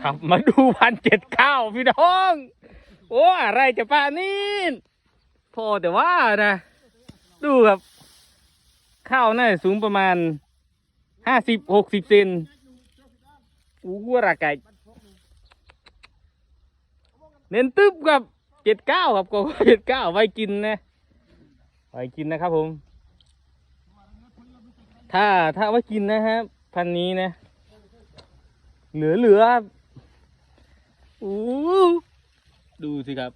ขับมาดูพันเจ็ดข้าวพี่น้อง โอ้อะไรจะป่านี่พอแต่ว่านะ ดูครับ ข้าวน่าจะสูงประมาณห้าสิบหกสิบเซนอู้ราไก่เน้นตึ๊บกับเจ็ดเก้าครับก็เจ็ดเก้าไว้กินนะไว้กินนะครับผม ถ้าถ้าไว้กินนะครับพันนี้นะ เหลือเหลือครับอู้ดูสิครับ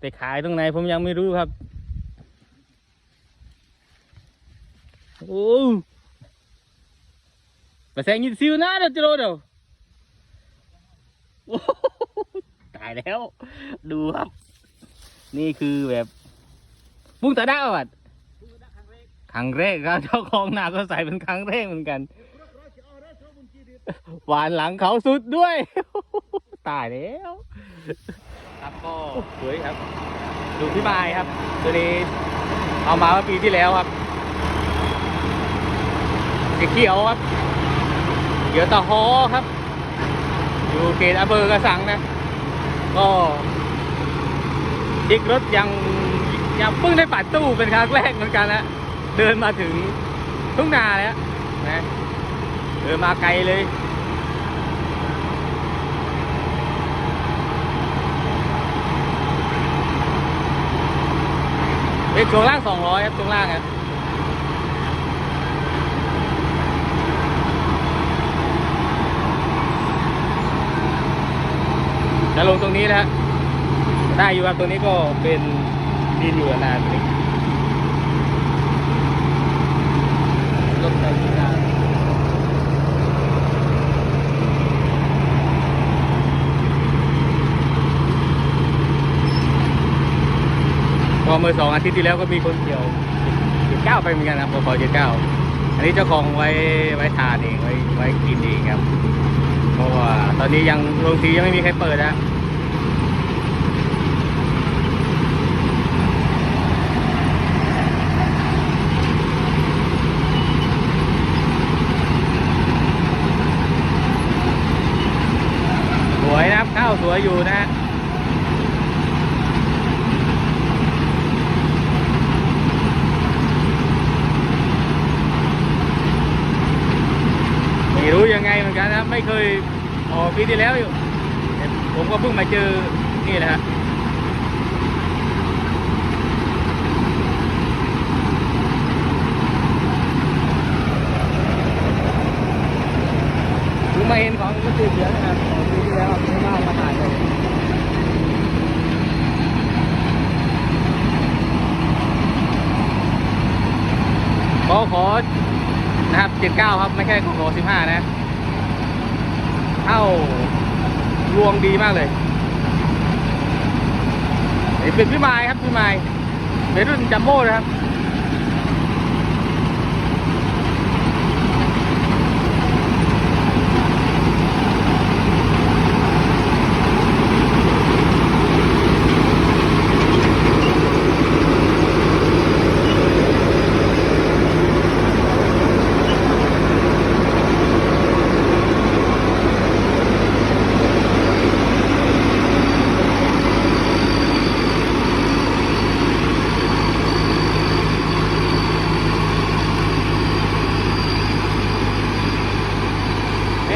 แต่ขายตรงไหนผมยังไม่รู้ครับโอ้มาแซงยินซิวนะเดี๋ยวจะโดนเดี๋ยวโอ้โหตายแล้ว ดูครับ นี่คือแบบปุ้งตาด้าบัดครั้งแรกครับเจ้าของนาก็ใส่เป็นครั้งแรกเหมือนกัน หวานหลังเขาสุดด้วย ตายแล้ว ครับก็สวยครับ ดูพี่ไม้ครับ ตัวนี้เอามาเมื่อปีที่แล้วครับสีเขียวครับเขียวตะฮอครับ อยู่เขตอำเภอกระสังนะ ก็ดิกรถยังยังเพิ่งได้ปัดตู้เป็นครั้งแรกเหมือนกันนะ เดินมาถึงทุ่งนาแล้วนะ เดินมาไกลเลยเป็นช่วงล่างสองร้อยครับช่วงล่างครับจะลงตรงนี้นะฮะได้อยู่ครับตรงนี้ก็เป็นดินอยู่นานตรงนี้รถไฟที่นาน พอเมื่อสองอาทิตย์ที่แล้วก็มีคนเกี่ยวเจ็ดเก้าไปเหมือนกันครับพอเจ็ดเก้าอันนี้เจ้าของไว้ไว้ทานเองไว้ไว้กินเองครับ เพราะว่าตอนนี้ยังโรงสียังไม่มีใครเปิดนะสวยนะครับข้าวสวยอยู่นะฮะไม่รู้ยังไงเหมือน กันนะไม่เคยออกปีที่แล้วอยู่ผมก็เพิ่งมาเจอนี่นะฮะเพิ่งมาเห็นของก็ตื่นเยอะนะครับปีที่แล้วไม่มามาถ่ายเลยขอขอนะครับเจ็ดเก้าครับ ไม่ใช่ขอขอสิบห้านะารวงดีมากเลยนี่เป็นพี่ไม้ครับพี่ไม้เป็นรุ่นจัมโบ้นะครับ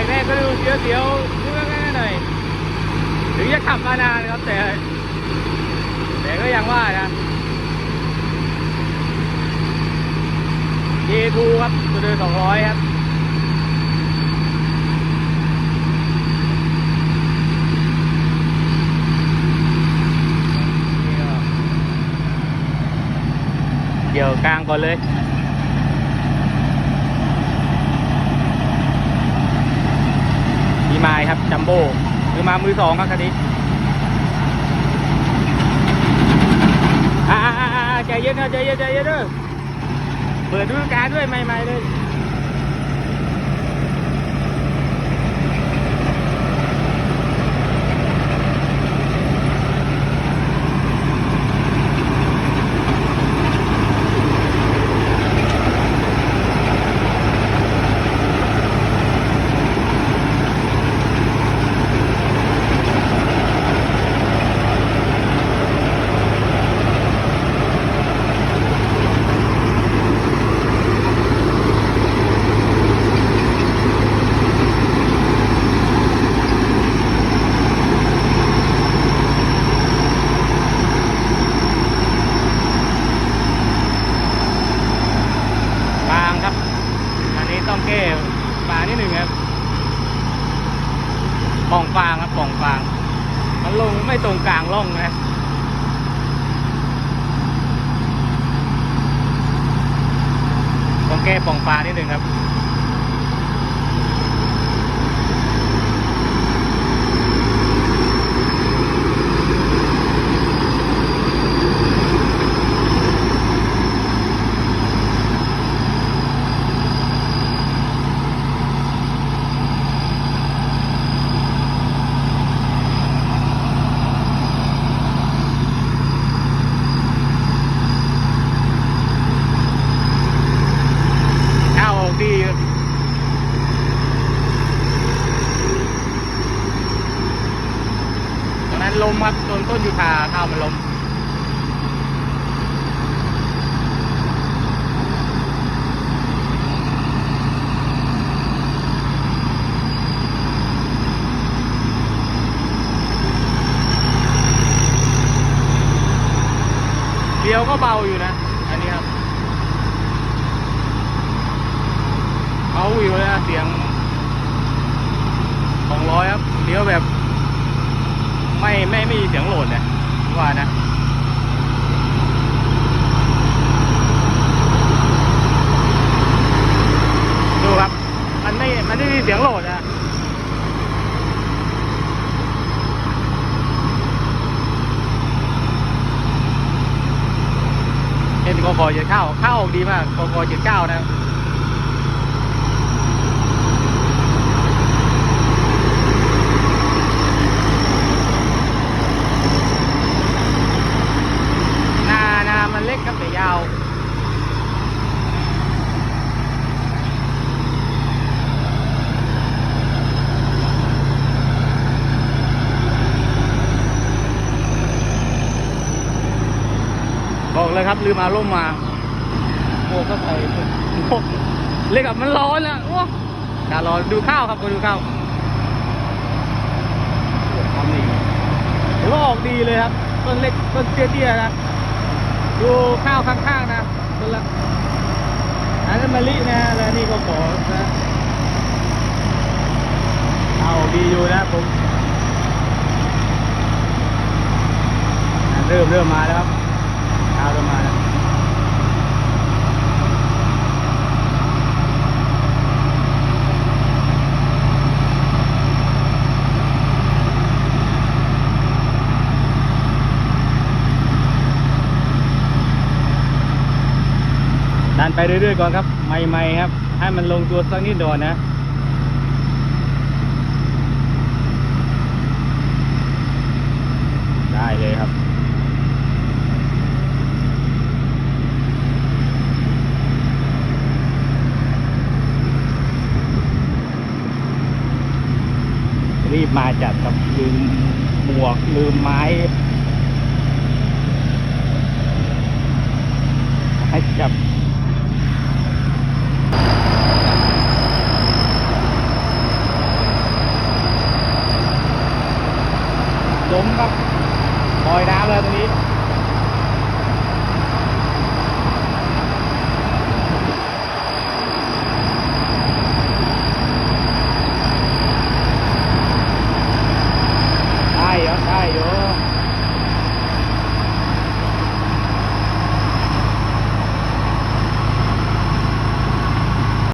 แรกๆก็ดูเสียวๆดูง่ายๆหน่อย ถึงจะขับมานานครับ แต่ แต่ก็ยังว่านะ J2 ครับตัวเดิน200ครับเกี่ยวกลางก่อนเลยมีไม้ครับจัมโบ้คือมามือสองครับคันนี้อ่าอ่าอ่าอ่าใจเย็นนะใจเย็นใจเย็นเด้อ เปิดดูการด้วยใหม่ ๆ เลย ป่องฟางครับป่องฟาง มันลงไม่ตรงกลางร่ องนะต้องแก้ปองปลานิดหนึ่งครับ ข้าวออกดีครับตอนนั้น ลมครับโดนต้นยูคาข้าวมันลมเดียวก็เบาอยู่นะ อันนี้ครับเอาอยู่เลยนะเสียงสองร้อยครับเดียวแบบ ไม่มีเสียงโหลดเนี่ยว่านะดูครับ มันไม่มันไม่มีเสียงโหลดนะเอ็นกกเจ็ดเก้าเข้าออกดีมากกกเจ็ดเก้านะครับ นานามันเล็กครับแต่ ยาวบอกเลยครับลืมเอาร่มมาโอ้ก็ใส่โอ้เล็กกับมันร้อนอะโอ้ดาร้อนดูข้าวครับมาดูข้าวโอ้ทำนี่ถือว่าออกดีเลยครับต้นเล็กต้นเตี้ยๆนะ ดูข้าวข้างๆนะคนละอันนั้นมะลินะแล้วนี่ก็ขอนะเอาดีอยู่นะผมเริ่มเริ่มมาแล้วครับข้าวเริ่มมาแล้วดัน ไปเรื่อยๆก่อนครับใหม่ๆครับ ให้มันลงตัวสักนิดก่อนนะได้เลยครับรีบมาจัดครับลืมหมวกลืมไม้ ให้จับ